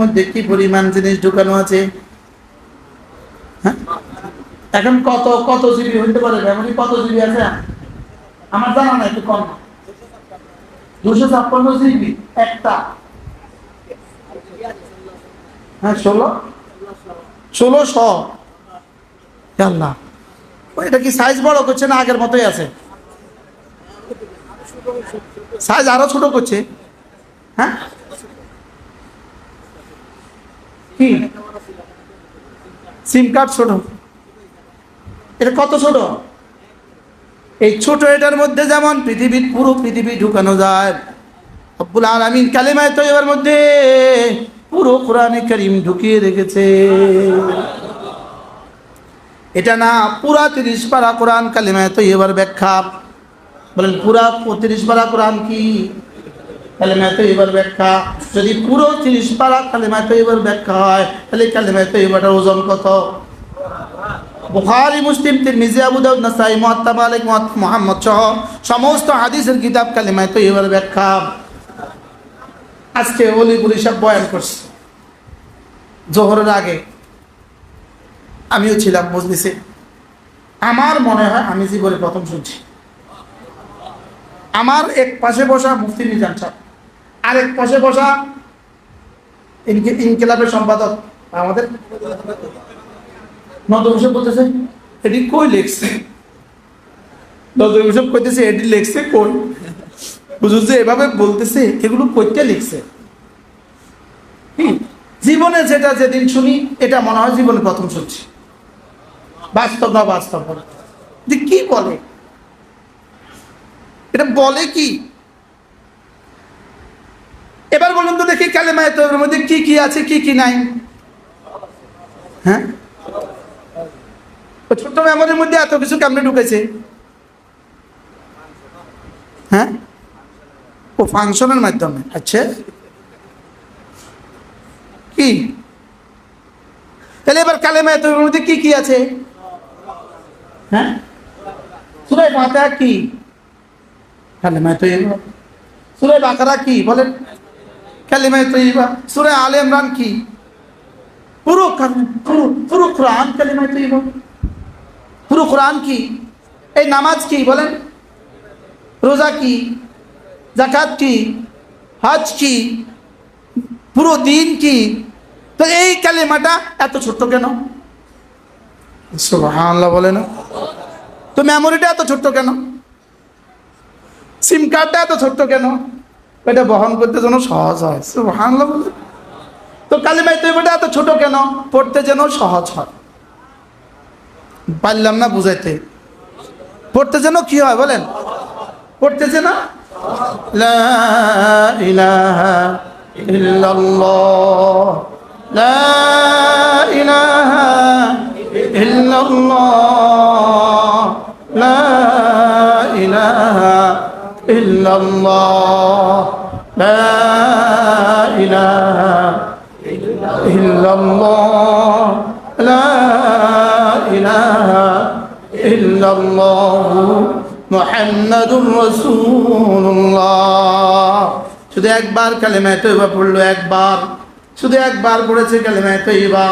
মধ্যে কি পরিমাণ জিনিস ঢুকানো আছে? হ্যাঁ? এখন কত কত জিবি হইতে পারে মেমোরি কত জিবি আছে? আমার জানা নাই একটু কম। দুশো ছাপ্পান্ন জিবি, একটা। হ্যাঁ ষোলো। ষোলোশো? আল্লাহ এটা কি সাইজ বড় করছে না আগের মতোই আছে? সাইজ আরও ছোট করছে। হ্যাঁ? কি? সিম কার্ড ছোট। এটা কত ছোট? এই ছোট এটার মধ্যে যেমন পৃথিবীর পুরো পৃথিবী ঢুকানো যায়। আব্বুল আলামিন কালিমায় তো এবার মধ্যে পুরো কোরআনে করিম ঢুকিয়ে রেখেছে। এটা না, পুরা তিরিশ পারা কোরআন কালিমায় তো এবার ব্যাখ্যা। বলেন, পুরা তিরিশ পারা কোরআন কি? কালেমায় তো এবার ব্যাখ্যা। যদি পুরো তিরিশ পারা কালেমায় তো এবার ব্যাখ্যা হয়, তাহলে কালেমায় তো এবারটার ওজন কত? বুখারি, মুসলিম, তিরমিজি, আবু দাউদ, নাসাই, মুয়াত্তা, মালিক মুহাম্মদ সহ সমস্ত হাদিসের কিতাব কালেমায় তো এবার ব্যাখ্যা। আজকে অলিগুলি সব বয়ান করছে। জোহরের আগে আমিও ছিলাম মজলিসে। আমার মনে হয় আমি জীবনে প্রথম শুনছি। আমার এক পাশে বসা মুফতি মিজান সাহেব। আর এক পাশে বসা ইনকে- ইনকিলাবের সম্পাদক আমাদের। নদর হোসেব বলতেছে, এটি কই লেখছে? নদর হোসেব কইতেছে, এটি লেখছে কই? হুজুর এভাবে বলতেছে, এগুলো কইতে লিখছে? জীবনে যেটা যেদিন শুনি, এটা মনে হয় জীবনে প্রথম শুনছি। বাস্তব না বাস্তব? যে কি বলে? এটা বলে কি? এবার বলুন তো দেখি কালেমায় তো এর মধ্যে কি কি আছে, কি কি নাই। হ্যাঁ? ছোট্ট মেমোরির মধ্যে এত কিছু কেমনে ঢুকেছে? হ্যাঁ? ও ফাংশনের মাধ্যমে। আচ্ছা। কি? তাহলে এবার কালেমায় তো এর মধ্যে কি কি আছে? হ্যাঁ? সুরাই মাতা কি? কালেমায় তো এবার সুরাই বাকারা কি? বলেন। কালেমায় তো এবার সুরাই আলে ইমরান কি? পুরো পুরো পুরো কোরআন কালেমায় তো এবার পুরো কোরআন কি? এই নামাজ কি বলেন? রোজা কি? জাকাত কি? হজ কি? পুরো দিন কি? তো এই কালেমাটা এত ছোট্ট কেন? সুবহানাল্লাহ বলে না। তো মেমোরিটা এত ছোট্ট কেন? সিম কার্ডটা এত ছোট্ট কেন? এটা বহন করতে যেন সহজ হয়। সুবহানাল্লাহ বলে তো কালিমাই তো এটা এত ছোট কেন? পড়তে যেন সহজ হয়। পারলাম না বুঝাইতে। পড়তে যেন কি হয় বলেন? পড়তে যেন লা লা ইলাহা শুধু একবার কালেমায় তৈবা পড়ল, একবার। শুধু একবার পড়েছে কালেমায় তৈবা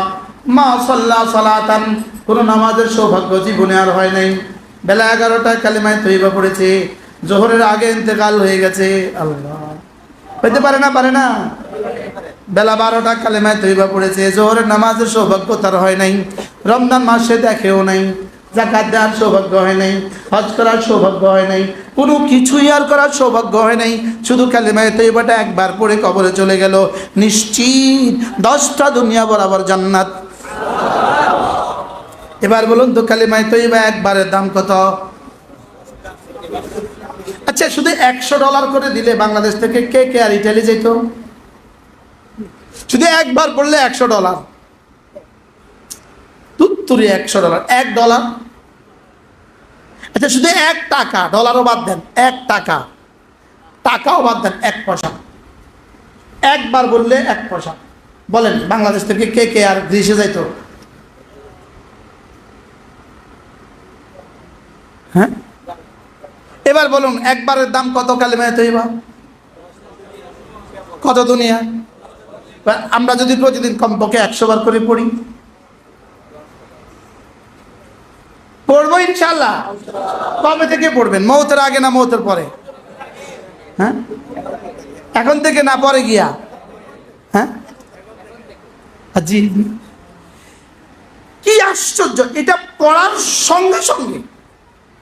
মা সাল্লাহ সালাতান, কোন নামাজের সৌভাগ্য জীবনে আর হয় নাই। বেলা এগারোটায় কালেমায় তৈবা পড়েছে। জোহরের আগে ইন্তেকাল হয়ে গেছে। আল্লাহ। হইতে পারে না পারে না। বেলা বারোটা কালেমায় তৈবা পড়েছে। জোহরের নামাজের সৌভাগ্য তার হয় নাই। রমজান মাসে দেখেও নাই। জাকাত দেওয়ার সৌভাগ্য হয় নাই। হজ করার সৌভাগ্য হয় নাই। কোনো কিছুই আর করার সৌভাগ্য হয় নাই। শুধু কালেমায় তৈবাটা একবার পড়ে কবরে চলে গেল। নিশ্চিত দশটা দুনিয়া বরাবর জান্নাত। এবার বলুন তো, কালেমায় তৈবা একবারের দাম কত? আচ্ছা শুধু একশো ডলার করে দিলে বাংলাদেশ থেকে কে কে আর ইটালি যেত? শুধু একবার পড়লে একশো ডলার তুত্তুরি একশো ডলার এক ডলার আচ্ছা শুধু এক টাকা ডলারও বাদ দেন, এক টাকা। টাকাও বাদ দেন, এক পয়সা। একবার বললে এক পয়সা। বলেন, বাংলাদেশ থেকে কে কে আর গ্রিসে যাইতো? হ্যাঁ? এবার বলুন, একবারের দাম কত কালেমায় তৈবা কত দুনিয়া? আমরা যদি প্রতিদিন কমপক্ষে একশো বার করে পড়ি। পড়ব ইনশাল্লাহ কবে থেকে পড়বেন? মৌতের আগে না মৌতের পরে? হ্যাঁ? এখন থেকে না পরে গিয়া? হ্যাঁ? জি কি আশ্চর্য! এটা পড়ার সঙ্গে সঙ্গে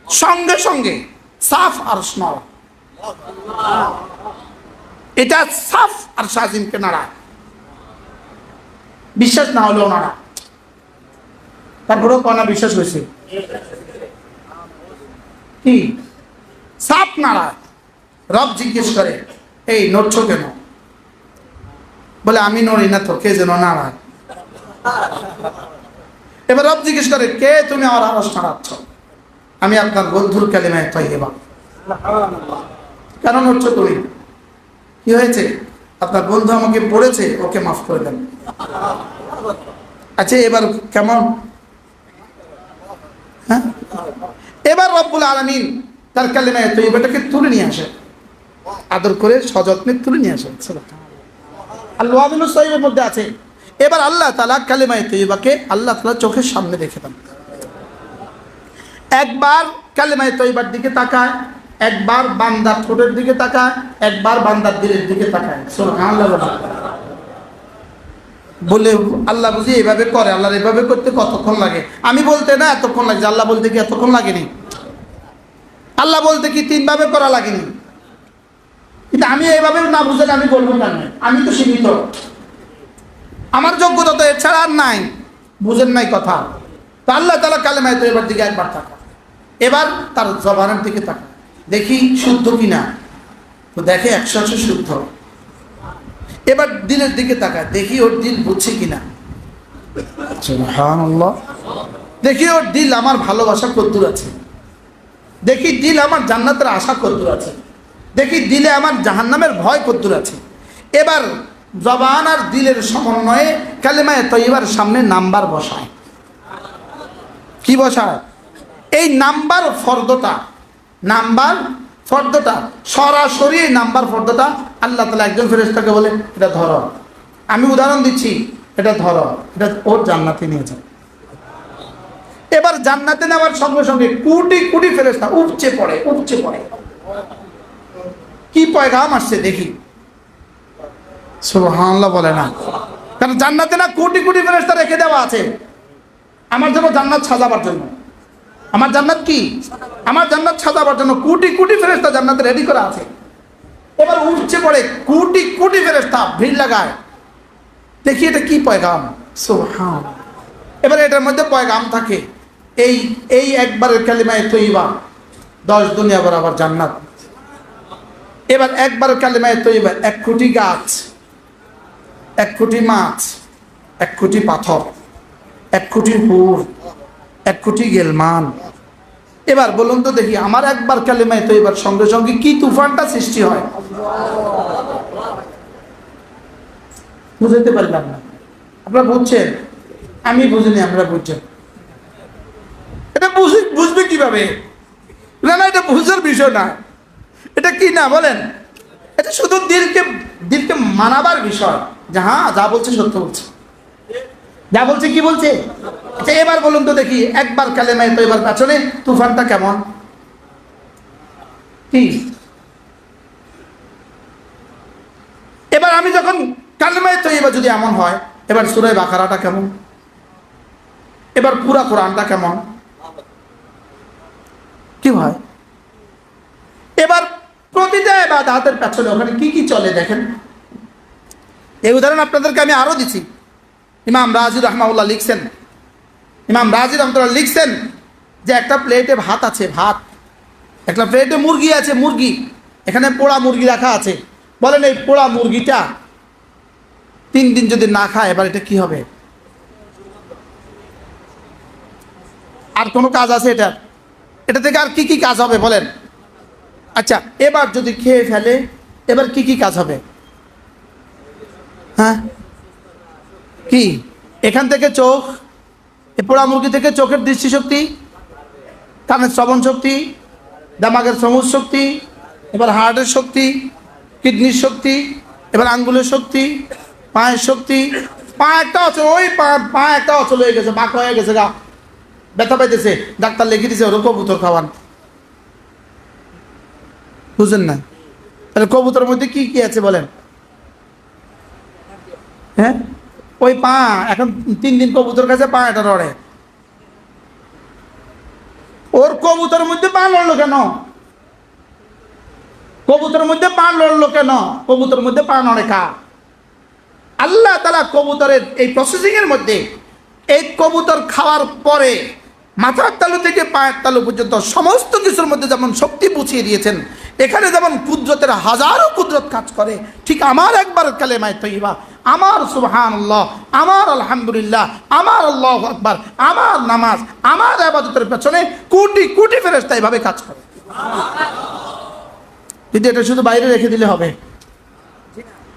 সঙ্গে সঙ্গে সাফ আর স্নর। এটা সাফ আর শাহিমকে নাড়া। বিশ্বাস না হলেও নাড়া। তারপরেও কনা বিশ্বাস হয়েছে? কি? সাপ নাড়া। রব জিজ্ঞেস করে, এই, নড়ছ কেন? বলে, আমি নড়ি না তো, কে যেন নাড়ায় এবার রব জিজ্ঞেস করে, কে তুমি আমার আওয়াজ নাড়াচ্ছ? আমি আপনার বন্ধুর কালিমায় তৈবা কেন নড়ছ তুমি কি হয়েছে? আপনার বন্ধু আমাকে পড়েছে, ওকে মাফ করে দেন। আচ্ছা এবার কেমন? হ্যাঁ? এবার রব্বুল আলমিন তার কালিমায় তৈবাটাকে তুলে নিয়ে আসে আদর করে, সযত্নে তুলে নিয়ে আসেন। আল্লাহ মধ্যে আছে। এবার আল্লাহ তালা কালিমায় তৈবাকে আল্লাহ তালা চোখের সামনে রেখে দেন। একবার কালিমায় তৈবার দিকে তাকায়, একবার বান্দার ঠোঁটের দিকে তাকায়, একবার বান্দার দিলের দিকে তাকায়। বলে। আল্লাহ বুঝি এভাবে করে, আল্লাহর এভাবে করতে কতক্ষণ লাগে? আমি বলতে না এতক্ষণ লাগছে, আল্লাহ বলতে কি এতক্ষণ লাগেনি? আল্লাহ বলতে কি তিনভাবে করা লাগেনি? কিন্তু আমি এইভাবে না বুঝলে আমি বলব কেন? আমি তো সীমিত। আমার যোগ্যতা তো এছাড়া আর নাই। বুঝেন নাই কথা। তো আল্লাহ তালা কালেমায় তো এবার দিকে একবার তাকা এবার তার জবানের দিকে তাকা। দেখি শুদ্ধ কিনা। তো দেখে একশো একশো শুদ্ধ। এবার দিলের দিকে তাকায়। দেখি ওর দিল বুঝছে কিনা। দেখি ওর দিল আমার ভালোবাসা কদ্দুর আছে। দেখি দিল আমার জান্নাতের আশা কদ্দুর আছে। দেখি দিলে আমার জাহান্নামের ভয় কদ্দুর আছে। এবার জবান আর দিলের সমন্বয়ে কালেমায় তৈবার সামনে নাম্বার বসায়। কি বসায়? এই নাম্বার ফর্দটা নাম্বার ফর্দটা, সরাসরি এই নাম্বার ফর্দটা আল্লাহ তালা একজন ফেরেস্তাকে বলে, এটা ধরো। আমি উদাহরণ দিচ্ছি, এটা ধরো। এটা ওর জান্নাতে নিয়ে যাও এবার জান্নাতে নেওয়ার সঙ্গে সঙ্গে কোটি কোটি ফেরেস্তা উপচে পড়ে উপচে পড়ে। কি পয়গাম আসছে দেখি। সুবহানাল্লাহ বলে না। কারণ জান্নাতে না কোটি কোটি ফেরেস্তা রেখে দেওয়া আছে। আমার জন্য জান্নাত সাজাবার জন্য। আমার জান্নাত কি? আমার জান্নাত সাজাবার জন্য কোটি কোটি ফেরেস্তা জান্নাতে রেডি করা আছে। এবার উঠছে পড়ে কোটি কোটি ফেরেস্তা ভিড় লাগায়। দেখি এটা কি পয়গাম? এবার এটার মধ্যে পয়গাম থাকে। এই এই একবারের কালিমায় তৈবা দশ দুনিয়া বরাবর জান্নাত। এবার একবার কালিমায় তৈবা এক কোটি গাছ, এক কোটি মাছ, এক কোটি পাথর, এক কোটি হুর এক কোটি গেলমান এবার বলুন তো দেখি, আমার একবার কালিমায় তো এবার সঙ্গে সঙ্গে কি তুফানটা সৃষ্টি হয়? বুঝতে পারলাম না। আপনারা বুঝছেন? আমি বুঝিনি, আমরা বুঝছেন। এটা বুঝি, বুঝবে কীভাবে? না না, এটা বুঝার বিষয় না। এটা কি না, বলেন? এটা শুধু দিলকে দিলকে মানাবার বিষয়। যে হ্যাঁ যা বলছে সত্য বলছে। যা বলছে, কি বলছে? আচ্ছা এবার বলুন তো দেখি, একবার কালেমায় তো এবার পেছনে তুফানটা কেমন? এবার আমি যখন কালেমায় তো এবার যদি এমন হয়, এবার সুরাই বাকারাটা কেমন? এবার পুরা কোরআনটা কেমন? কি হয়? এবার প্রতিটা এবার হাতের পেছনে ওখানে কি কি চলে দেখেন? এই উদাহরণ আপনাদেরকে আমি আরও দিচ্ছি ইমাম রাজি রহমাউল্লাহ লিখছেন। ইমাম রাজি রহমতুল্লাহ লিখছেন যে একটা প্লেটে ভাত আছে, ভাত। একটা প্লেটে মুরগি আছে, মুরগি। এখানে পোড়া মুরগি রাখা আছে। বলেন এই পোড়া মুরগিটা তিন দিন যদি না খায়, এবার এটা কি হবে? আর কোনো কাজ আছে এটা? এটা থেকে আর কি কি কাজ হবে বলেন? আচ্ছা এবার যদি খেয়ে ফেলে, এবার কি কি কাজ হবে? হ্যাঁ? কি? এখান থেকে চোখ এ পোড়া মুরগি থেকে চোখের দৃষ্টিশক্তি, কানের শ্রবণ শক্তি দামাগের শ্রমণ শক্তি এবার হার্টের শক্তি, কিডনির শক্তি, এবার আঙ্গুলের শক্তি, পায়ের শক্তি। পা একটা অচল, ওই পা পা একটা অচল হয়ে গেছে, বাঁকা হয়ে গেছে, গা। ব্যথা পাইতেছে, ডাক্তার লিখে দিছে ওর কবুতর খাওয়ান। বুঝলেন না? তাহলে কবুতরের মধ্যে কি কি আছে বলেন? হ্যাঁ? ওই পা, এখন তিন দিন কবুতর কাছে পা এটা রড়ে ওর কবুতরের মধ্যে পা লড়লো কেন? কবুতরের মধ্যে পা লড়লো কেন? কবুতরের মধ্যে পা নড়ে কা? আল্লাহ তালা কবুতরের এই প্রসেসিং এর মধ্যে এই কবুতর খাওয়ার পরে মাথার তালু থেকে পায়ের তালু পর্যন্ত সমস্ত কিছুর মধ্যে যেমন শক্তি বুঝিয়ে দিয়েছেন, এখানে যেমন কুদরতের হাজারো কুদরত কাজ করে, ঠিক আমার একবার কালেমায় তৈবা আমার সুবহান আমার আলহামদুলিল্লাহ, আমার আল্লাহ আকবার, আমার নামাজ, আমার আবাদতের পেছনে কোটি কোটি ফেরেস্তা এইভাবে কাজ করে। যদি এটা শুধু বাইরে রেখে দিলে হবে,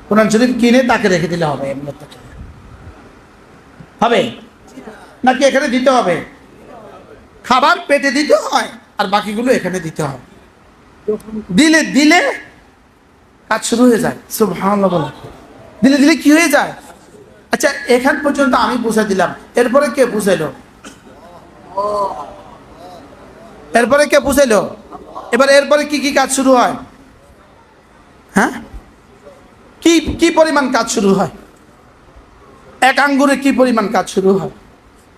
কোরআন শরীফ কিনে তাকে রেখে দিলে হবে হবে? নাকি এখানে দিতে হবে? খাবার পেটে দিতে হয়, আর বাকিগুলো এখানে দিতে হয় দিলে দিলে কাজ শুরু হয়ে যায়, সুবহানাল্লাহ বলে। দিলে দিলে কি হয়ে যায়? আচ্ছা এখান পর্যন্ত আমি বুঝে দিলাম। এরপরে কে বুঝাইলো এরপরে কে বুঝাইলো এবার এরপরে কি কি কাজ শুরু হয়? হ্যাঁ? কি কি পরিমাণ কাজ শুরু হয়? এক আঙ্গুরে কি পরিমাণ কাজ শুরু হয়?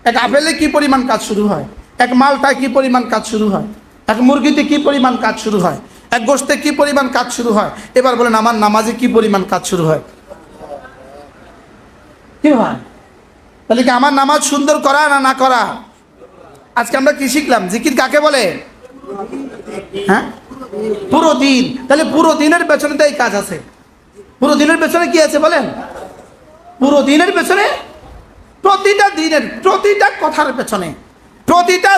এক আপেলে কি পরিমাণ কাজ শুরু হয়? এক মালটায় কি পরিমাণ কাজ শুরু হয়? এক মুরগিতে কি পরিমাণ কাজ শুরু হয়? এক গোষ্ঠে কি পরিমাণ কাজ শুরু হয়? এবার বলেন, আমার নামাজে কি পরিমাণ কাজ শুরু হয়? কি হয় তাহলে কি আমার নামাজ সুন্দর করা না না করা? আজকে আমরা কি শিখলাম? জিকির কাকে বলে? হ্যাঁ? পুরো দিন। তাহলে পুরো দিনের পেছনে তো এই কাজ আছে। পুরো দিনের পেছনে কি আছে বলেন? পুরো দিনের পেছনে? প্রতিটা দিনের, প্রতিটা কথার পেছনে। প্রতিটা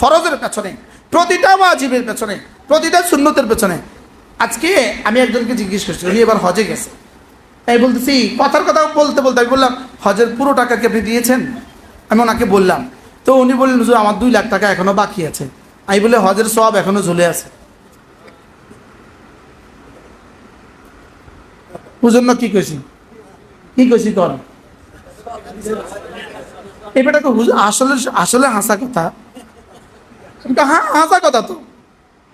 ফরজের পেছনে। প্রতিটা ওয়াজিবের পেছনে। প্রতিটা শূন্যতের পেছনে। আজকে আমি একজনকে জিজ্ঞেস করছি, উনি এবার হজে গেছে। তাই বলতেছি, কথার কথা বলতে বলতে আমি বললাম, হজের পুরো টাকা কি আপনি দিয়েছেন? আমি ওনাকে বললাম, তো উনি বললেন, হুজুর, আমার দুই লাখ টাকা এখনও বাকি আছে। আমি বলে হজের সব এখনও ঝুলে আছে। না, কি কইছি? কি কইছি কর? এবারটাকে হুজুর, আসলে আসলে হাসা কথা। হ্যাঁ হাসা কথা তো।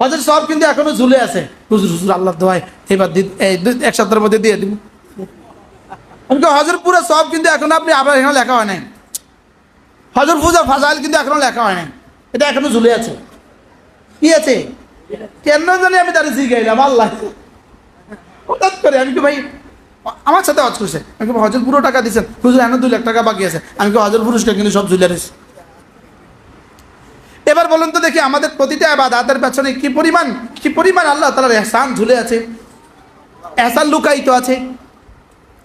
হজের সব কিন্তু এখনও ঝুলে আছে। হুজুর হুজুর আল্লাহ দোয়াই এবার এই এক সপ্তাহের মধ্যে দিয়ে দিব। আমি হজের পুরো সব কিন্তু এখনও আপনি আপনার এখানে লেখা হয় নাই। হজর পূজা ফাজাইল কিন্তু এখনও লেখা হয় নাই। এটা এখনও ঝুলে আছে। কি আছে? কেন জানি আমি তার জিগাইলাম, আল্লাহ। হঠাৎ করে আমি কি ভাই, আমার সাথে হজ করছে। আমি কি হজের পুরো টাকা দিচ্ছেন হুজুর, এখনও দুই লাখ টাকা বাকি আছে। আমি কি হজের পুরস্কার কিন্তু সব ঝুলে রয়েছে। এবার বলুন তো দেখি আমাদের প্রতিটা আবাদাতের পেছনে কি পরিমাণ কি পরিমাণ আল্লাহ তালার এহসান ঝুলে আছে? এহসান লুকায়িত আছে।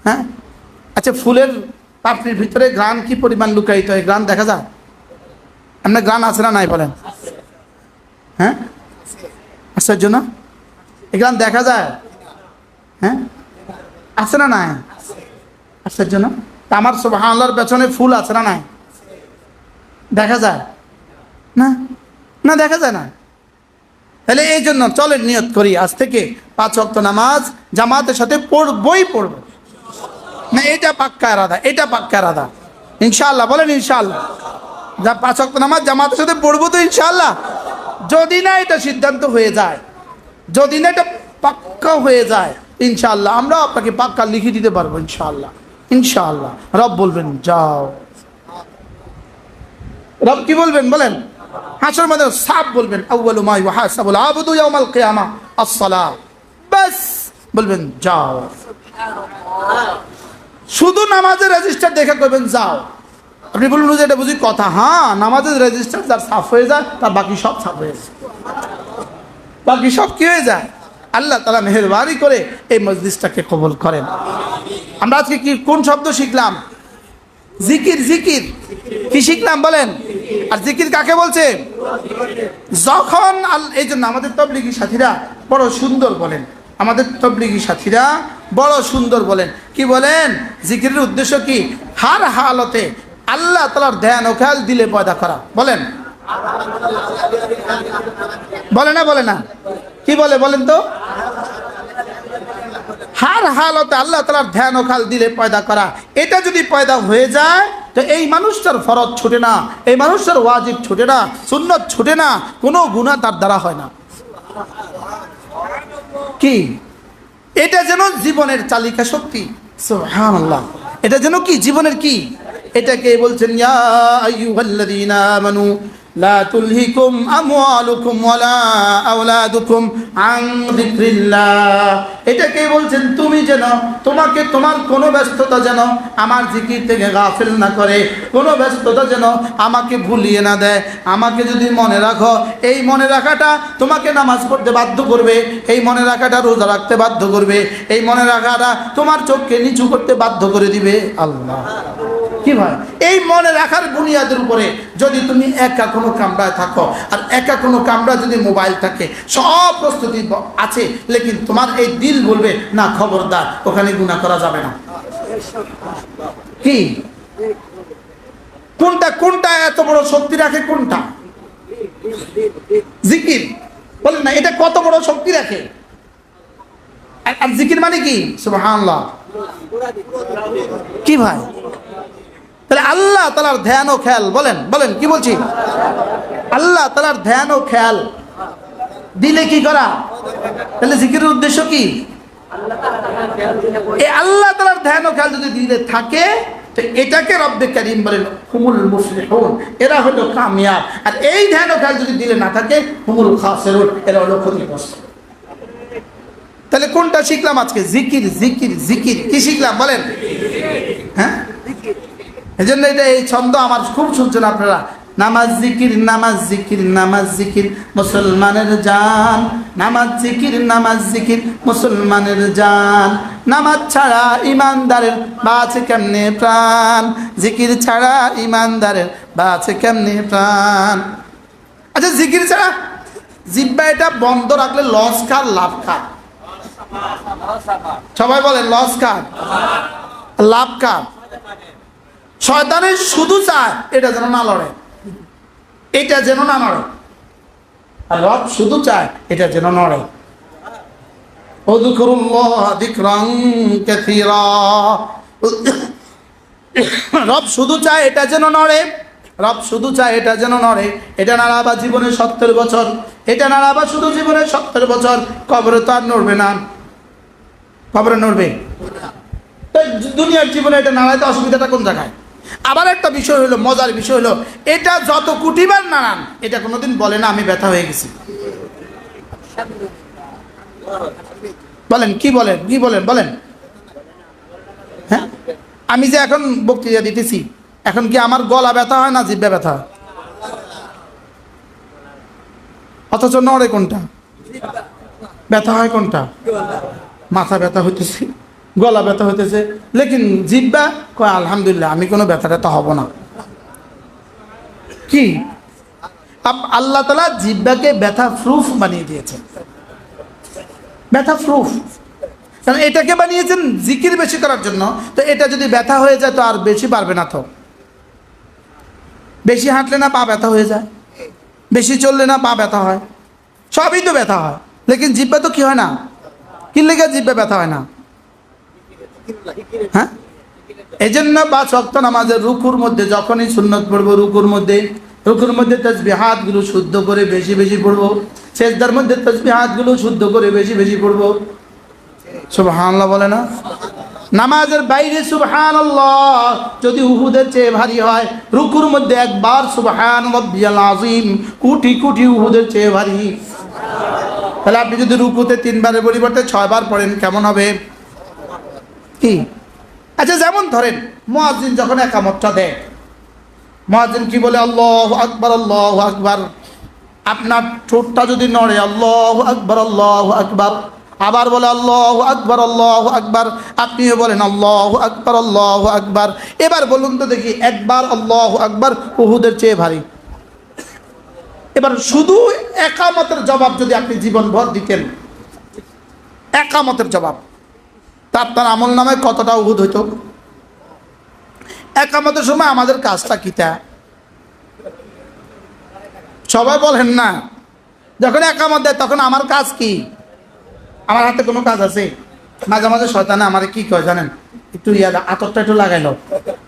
হ্যাঁ? আচ্ছা ফুলের পাপড়ির ভিতরে গ্রান কি পরিমাণ লুকায়িত? হয় গ্রান দেখা যায়? আপনার গ্রান আছে না নাই বলেন? হ্যাঁ? আশ্চর্য না? এই গ্রান দেখা যায়? হ্যাঁ? আছে না নাই? না? তা আমার সব আল্লাহর পেছনে ফুল আছে না নাই? দেখা যায়? না? না, দেখা যায় না? তাহলে এই জন্য চলেন নিয়ত করি, আজ থেকে পাঁচ অক্ত নামাজ জামাতের সাথে পড়বই পড়ব না, এটা পাক্কা রাধা এটা পাক্কা রাধা ইনশাল্লাহ বলেন ইনশাল্লাহ যা পাঁচ অক্ত নামাজ জামাতের সাথে পড়ব তো ইনশাল্লাহ যদি না এটা সিদ্ধান্ত হয়ে যায়, যদি না এটা পাক্কা হয়ে যায়, ইনশাআল্লাহ আমরা আপনাকে পাক্কা লিখে দিতে পারব ইনশাল্লাহ ইনশাল্লাহ রব বলবেন, যাও। রব কি বলবেন, বলেন? হাসর মধ্যে সাপ বলবেন, আউয়ালু মা ইউহাসাবুল আবদু ইয়াউমাল কিয়ামা, আস-সালাহ। বাস বলবেন, যাও। শুধু নামাজের রেজিস্টার দেখে করবেন যাও। আপনি বলুন যে এটা বুঝি কথা? হ্যাঁ নামাজের রেজিস্টার যার সাফ হয়ে যায়, তার বাকি সব সাফ হয়ে যায়। বাকি সব কি হয়ে যায়? আল্লাহ তালা মেহরবানি করে এই মসজিদটাকে কবল করেন। আমরা আজকে কি, কোন শব্দ শিখলাম? জিকির জিকির। কি শিখলাম বলেন? আর জিকির কাকে বলছে? যখন এই জন্য আমাদের তবলিগি সাথীরা বড় সুন্দর বলেন। আমাদের তবলিগি সাথীরা বড় সুন্দর বলেন। কি বলেন? জিকিরের উদ্দেশ্য কি? হার হালতে আল্লাহ তালার ধ্যান ও খেয়াল দিলে পয়দা করা। বলেন। বলে না বলে না। কি বলে বলেন তো? হার হালতে আল্লাহ তালার ধ্যান ও খাল দিলে পয়দা করা। এটা যদি পয়দা হয়ে যায়, তো এই মানুষটার ফরজ ছুটে না। এই মানুষটার ওয়াজিব ছুটে না। সুন্নত ছুটে না। কোনো গুণা তার দ্বারা হয় না। কি? এটা যেন জীবনের চালিকা শক্তি। এটা যেন কি? জীবনের কি? এটাকে বলছেন লা তুলহিকুম আমওয়ালুকুম ওয়ালা আওলাদুকুম আন যিকরিল্লাহ। এটাকে বলছেন? তুমি যেন, তোমাকে তোমার কোনো ব্যস্ততা যেন আমার জিকির থেকে গাফিল না করে, কোনো ব্যস্ততা যেন আমাকে ভুলিয়ে না দেয়। আমাকে যদি মনে রাখো, এই মনে রাখাটা তোমাকে নামাজ পড়তে বাধ্য করবে, এই মনে রাখাটা রোজা রাখতে বাধ্য করবে, এই মনে রাখাটা তোমার চোখকে নিচু করতে বাধ্য করে দিবে। আল্লাহ। কি ভাই? এই মনে রাখার বুনিয়াদের উপরে যদি তুমি একা কোনো কামরায় থাকো, আর একা কোনো কামরা যদি মোবাইল থাকে, সব প্রস্তুতি আছে, লেকিন তোমার এই দিল বলবে, না, খবরদার, ওখানে গুণা করা যাবে না। কি? কোনটা কোনটা এত বড় শক্তি রাখে, কোনটা? জিকির। বলেন না, এটা কত বড় শক্তি রাখে? আর- জিকির মানে কি? সুবহানাল্লাহ। কি ভাই? তাহলে আল্লাহ তালার ধ্যান ও খেয়াল, বলেন বলেন, কি বলছি? আল্লাহ তালার ধ্যান ও খেয়াল। দিলে কি করা? তাহলে জিকিরের উদ্দেশ্য কি? এই আল্লাহ তালার ধ্যান ও খেয়াল যদি দিলে থাকে, তো এটাকে রব্বে করিম বলেন, হুমুল মুসলিহুন, এরা হলো কামিয়াব। আর এই ধ্যান ও খেয়াল যদি দিলে না থাকে, হুমুল খাসিরুন, এরা হলো ক্ষতিগ্রস্ত। তাহলে কোনটা শিখলাম আজকে? জিকির জিকির জিকির। কি শিখলাম? বলেন। হ্যাঁ? এই জন্য এটা এই ছন্দ আমার খুব শুনছেন আপনারা। নামাজ জিকির নামাজ জিকির নামাজ জিকির, মুসলমানের জান। নামাজ জিকির নামাজ জিকির, মুসলমানের জান। নামাজ ছাড়া ইমানদারের বাঁচে কেমনে প্রাণ? জিকির ছাড়া ইমানদারের বাঁচে কেমনে প্রাণ? আচ্ছা জিকির ছাড়া জিব্বা এটা বন্ধ রাখলে লস কার লাভ কার সবাই বলে লস কার লাভ কার শয়তানের শুধু চায় এটা যেন না লড়ে। এটা যেন না নড়ে আর রব শুধু চায় এটা যেন নড়ে। রব শুধু চায় এটা যেন নড়ে। রব শুধু চায় এটা যেন নড়ে। এটা নাড়াবা জীবনে সত্তর বছর। এটা নাড়াবা শুধু জীবনে সত্তর বছর। কবরে তো আর নড়বে না। কবরে নড়বে। দুনিয়ার জীবনে এটা নাড়াইতে অসুবিধাটা কোন জায়গায়? আবার একটা বিষয় হলো, মজার বিষয় হলো, এটা যত কুটিবার নাড়ান এটা কোনোদিন বলে না, আমি ব্যথা হয়ে গেছি। বলেন, কি বলেন কি বলেন বলেন। হ্যাঁ? আমি যে এখন বক্তৃতা দিতেছি, এখন কি আমার গলা ব্যথা হয় না, জিব্বা ব্যথা অথচ নড়ে কোনটা? ব্যথা হয় কোনটা? মাথা ব্যথা হইতেছে। গলা ব্যথা হইতেছে। লেকিন জিব্বা, কয়, আলহামদুলিল্লাহ, আমি কোনো ব্যথা ট্যাথা হব না। কি? আল্লাহ তালা জিব্বাকে ব্যথা প্রুফ বানিয়ে দিয়েছেন। ব্যথা প্রুফ। কারণ এটাকে বানিয়েছেন জিকির বেশি করার জন্য। তো এটা যদি ব্যথা হয়ে যায়, তো আর বেশি পারবে না তো। বেশি হাঁটলে না পা ব্যথা হয়ে যায়। বেশি চললে না পা ব্যথা হয়। সবই তো ব্যথা হয়। লেকিন জিব্বা তো কি হয় না? কি লেগে জিব্বা ব্যথা হয় না? হ্যাঁ? এই জন্য বা শক্ত নামাজের রুকুর মধ্যে, যখনই সুন্নত পড়ব, রুকুর মধ্যে রুকুর মধ্যে তসবি হাতগুলো শুদ্ধ করে বেশি বেশি পড়ব, সেজদার মধ্যে তসবি হাতগুলো শুদ্ধ করে বেশি বেশি পড়ব। সুবহানাল্লাহ বলে না? নামাজের বাইরে সুবহানাল্লাহ, যদি উহুদের চেয়ে ভারী হয়, রুকুর মধ্যে একবার সুবহান আযীম, কোটি কোটি উহুদের চেয়ে ভারী। তাহলে আপনি যদি রুকুতে তিনবারের পরিবর্তে ছয়বার পড়েন, কেমন হবে? কি? আচ্ছা যেমন ধরেন, মুয়াজ্জিন যখন একামতটা দেয়, মুয়াজ্জিন কি বলে? আল্লাহ আকবার আল্লাহ আকবার। আপনার ঠোঁটটা যদি নড়ে, আল্লাহ আকবার আল্লাহ আকবার। আবার বলে, আল্লাহ আকবার আল্লাহ আকবার। আপনিও বলেন, আল্লাহ আকবার আল্লাহ আকবার। এবার বলুন তো দেখি, একবার আল্লাহ আকবার উহুদের চেয়ে ভারী। এবার শুধু একামতের জবাব যদি আপনি জীবনভর দিতেন, একামতের জবাব। তা আপনার আমল নামে কতটা উহুদ হইতো? একামতের সময় আমাদের কাজটা কিতা সবাই বলেন না। যখন একামত দেয়, তখন আমার কাজ কি? আমার হাতে কোনো কাজ আছে? মাঝে মাঝে শয়তানে আমার কি কয় জানেন? একটু ইয়া আতরটা একটু লাগাইলো।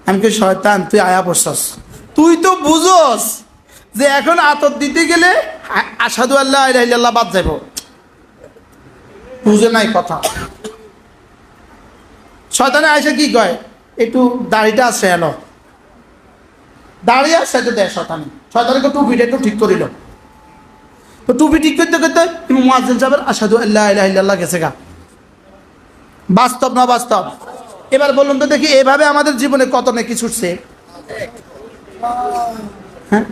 আমি কি শয়তান, তুই আয়া পড়ছস? তুই তো বুঝোস যে এখন আতর দিতে গেলে আসাদু আল্লাহ বাদ যাব বুঝে নাই কথা। শয়তানে আইসা কি কয়? একটু দাড়িটা আছে এলো দাড়ি আসছে তো দেয় শয়তানি। শয়তানকে টুপিটা একটু ঠিক করিল। তো টুপি ঠিক করতে করতে মুয়াজ্জিন সাহেবের আসাদু আল্লাহ ইল্লাল্লাহ গেছে গা। বাস্তব না বাস্তব? এবার বলুন তো দেখি, এভাবে আমাদের জীবনে কত নেকি ছুটছে? হ্যাঁ?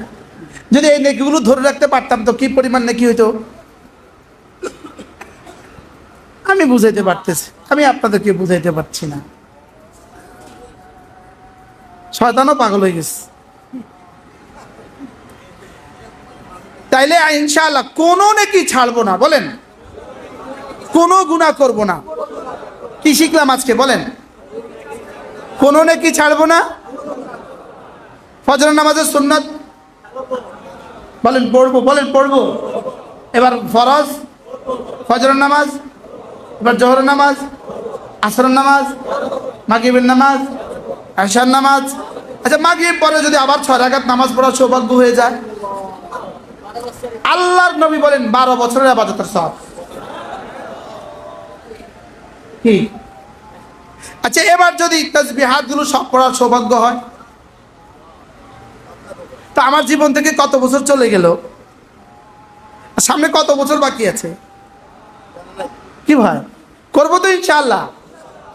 যদি এই নেকিগুলো ধরে রাখতে পারতাম তো কি পরিমাণ নেকি হইতো? আমি বুঝাইতে পারতেছি। আমি আপনাদেরকে বুঝাইতে পারছি না। শয়তানও পাগল হয়ে গেছে। তাইলে ইনশাআল্লাহ কোনো নাকি ছাড়বো না, বলেন। কোনো গুণা করব না। কি শিখলাম আজকে, বলেন। কোনো নাকি ছাড়বো না। ফজর নামাজের সুন্নত। বলেন, পড়ব বলেন, পড়ব। এবার ফরজ ফজর নামাজ। এবার জোহর নামাজ আসর নামাজ মাগিবের নামাজ আশার নামাজ। আচ্ছা মাগিব পরে যদি আবার ছয় রাখাত নামাজ পড়ার সৌভাগ্য হয়ে যায়? আল্লাহর নবী বলেন, বারো বছরের আবাদতের সব কি? আচ্ছা এবার যদি তসবিহাতগুলো সব পড়ার সৌভাগ্য হয়? তা আমার জীবন থেকে কত বছর চলে গেল? সামনে কত বছর বাকি আছে? কি ভাই? করব তো ইনশাআল্লাহ।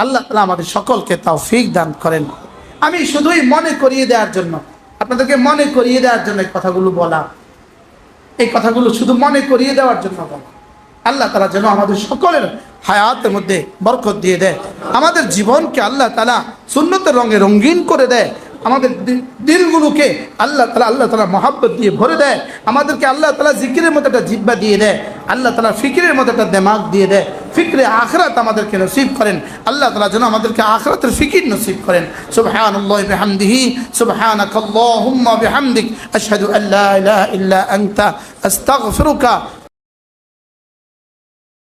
আল্লাহ তালা আমাদের সকলকে তাও ফিক দান করেন। আমি শুধুই মনে করিয়ে দেওয়ার জন্য, আপনাদেরকে মনে করিয়ে দেওয়ার জন্য এই কথাগুলো বলা। এই কথাগুলো শুধু মনে করিয়ে দেওয়ার জন্য বলা। আল্লাহ তালা যেন আমাদের সকলের হায়াতের মধ্যে বরকত দিয়ে দেয়। আমাদের জীবনকে আল্লাহ তালা সুন্নতের রঙে রঙিন করে দেয়। আমাদের দিলগুলোকে আল্লাহ তালা আল্লাহ তালা মহাব্বত দিয়ে ভরে দেয়। আমাদেরকে আল্লাহ তালা জিকিরের মতো একটা জিব্বা দিয়ে দেয়। আল্লাহ তালা ফিকিরের মতো একটা দেমাগ দিয়ে দেয়। ফিকরে আখরাত আমাদেরকে নসিব করেন। আল্লাহ তালা যেন আমাদেরকে আখরাতের ফিকির নসিব করেন। সুবহান